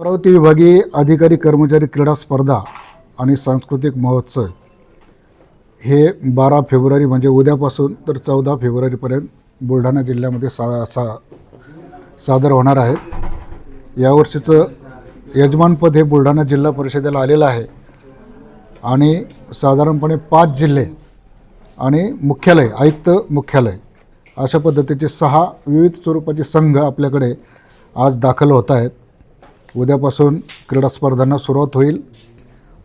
अमरावती विभागीय अधिकारी कर्मचारी क्रीडा स्पर्धा आणि सांस्कृतिक महोत्सव हे बारा फेब्रुवारी म्हणजे उद्यापासून तर चौदा फेब्रुवारीपर्यंत बुलढाणा जिल्ह्यामध्ये सा सा सादर होणार आहेत. यावर्षीचं यजमानपद हे बुलढाणा जिल्हा परिषदेला आलेलं आहे आणि साधारणपणे पाच जिल्हे आणि मुख्यालय आयुक्त मुख्यालय अशा पद्धतीचे सहा विविध स्वरूपाचे संघ आपल्याकडे आज दाखल होत आहेत. उद्यापासून क्रीडा स्पर्धांना सुरुवात होईल.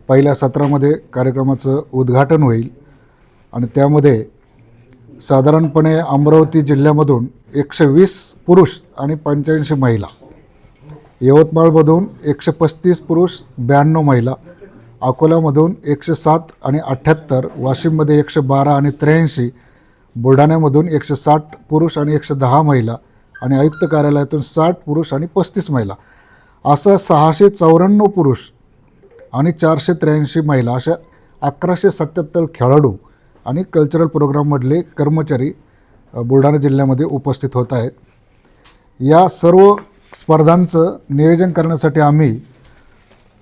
पहिल्या सत्रामध्ये कार्यक्रमाचं उद्घाटन होईल. आणि त्यामध्ये साधारणपणे अमरावती जिल्ह्यामधून एकशे वीस पुरुष आणि पंच्याऐंशी महिला यवतमाळमधून एकशे पस्तीस पुरुष ब्याण्णव महिला अकोल्यामधून एकशे सात आणि अठ्ठ्याहत्तर वाशिममध्ये एकशे बारा आणि त्र्याऐंशी बुलढाण्यामधून एकशे साठ पुरुष आणि एकशे दहा महिला आणि आयुक्त कार्यालयातून साठ पुरुष आणि पस्तीस महिला. असं सहाशे चौऱ्याण्णव पुरुष आणि चारशे त्र्याऐंशी महिला अशा अकराशे सत्याहत्तर खेळाडू आणि कल्चरल प्रोग्राममधले कर्मचारी बुलढाणा जिल्ह्यामध्ये उपस्थित होत आहेत. या सर्व स्पर्धांचं नियोजन करण्यासाठी आम्ही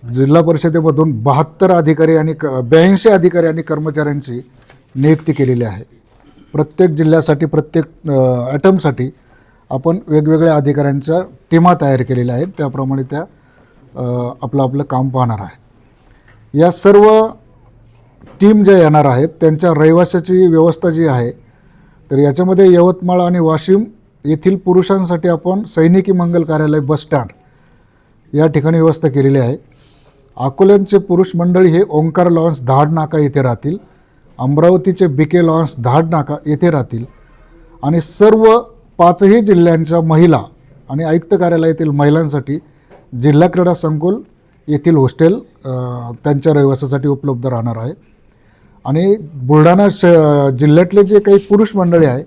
जिल्हा परिषदेमधून बहात्तर अधिकारी आणि क ब्याऐंशी अधिकारी आणि कर्मचाऱ्यांची नियुक्ती केलेली आहे. प्रत्येक जिल्ह्यासाठी प्रत्येक ॲटमसाठी आपण वेगवेगळ्या अधिकाऱ्यांच्या टीमा तयार केलेल्या आहेत. त्याप्रमाणे त्या आपलं आपलं काम पाहणार आहे या सर्व टीम ज्या येणार आहेत त्यांच्या रहिवाशाची व्यवस्था जी आहे तर याच्यामध्ये यवतमाळ आणि वाशिम येथील पुरुषांसाठी आपण सैनिकी मंगल कार्यालय बस स्टँड या ठिकाणी व्यवस्था केलेली आहे. अकोल्यांचे पुरुष मंडळी हे ओंकार लॉन्स धाड नाका येथे राहतील. अमरावतीचे बी के लॉन्स धाड नाका येथे राहतील. आणि सर्व पाचही जिल्ह्यांच्या महिला आणि आयुक्त कार्यालयातील महिलांसाठी जिल्हा क्रीडा संकुल येथील हॉस्टेल त्यांच्या रहिवासासाठी उपलब्ध राहणार आहे. आणि बुलढाणा श जिल्ह्यातले जे काही पुरुष मंडळी आहे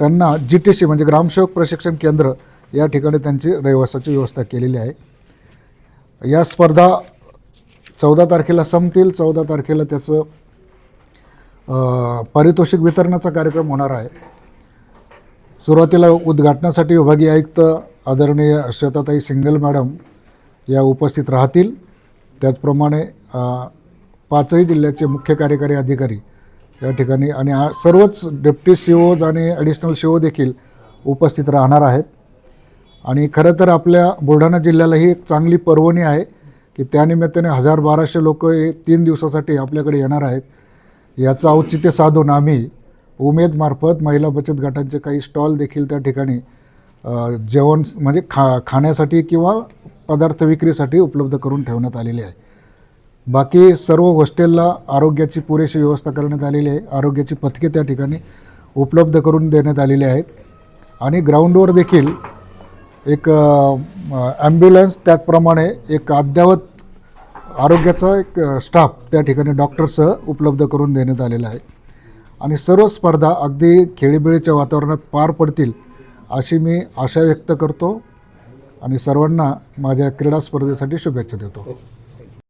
त्यांना जी टी सी म्हणजे ग्रामसेवक प्रशिक्षण केंद्र या ठिकाणी त्यांची रहिवासाची व्यवस्था केलेली आहे. या स्पर्धा चौदा तारखेला संपतील. चौदा तारखेला त्याचं पारितोषिक वितरणाचा कार्यक्रम होणार आहे. सुरुवातीला उद्घाटनासाठी विभागीय आयुक्त आदरणीय श्वेताताई सिंगल मॅडम या उपस्थित राहतील. त्याचप्रमाणे पाचही जिल्ह्याचे मुख्य कार्यकारी अधिकारी या ठिकाणी आणि सर्वच डेप्टी सी ओज आणि ॲडिशनल सी ओ देखील उपस्थित राहणार आहेत. आणि खरं तर आपल्या बुलढाणा जिल्ह्याला ही एक चांगली पर्वणी आहे की त्यानिमित्ताने हजार बाराशे लोक हे तीन दिवसासाठी आपल्याकडे येणार आहेत. याचं औचित्य साधून आम्ही उमेदमार्फत महिला बचत गटांचे काही स्टॉल देखील त्या ठिकाणी जेवण म्हणजे खा खाण्यासाठी किंवा पदार्थ विक्रीसाठी उपलब्ध करून ठेवण्यात आलेले आहे. बाकी सर्व हॉस्टेलला आरोग्याची पुरेशी व्यवस्था करण्यात आलेली आहे. आरोग्याची पथके त्या ठिकाणी उपलब्ध करून देण्यात आलेली आहेत. आणि ग्राउंडवर देखील एक ॲम्ब्युलन्स त्याचप्रमाणे एक अद्ययावत आरोग्याचा एक स्टाफ त्या ठिकाणी डॉक्टरसह उपलब्ध करून देण्यात आलेला आहे. आणि सर्व स्पर्धा अगदी खेळीबिळीच्या वातावरणात पार पडतील अशी मी आशा व्यक्त करतो आणि सर्वांना माझ्या क्रीडा स्पर्धेसाठी शुभेच्छा देतो.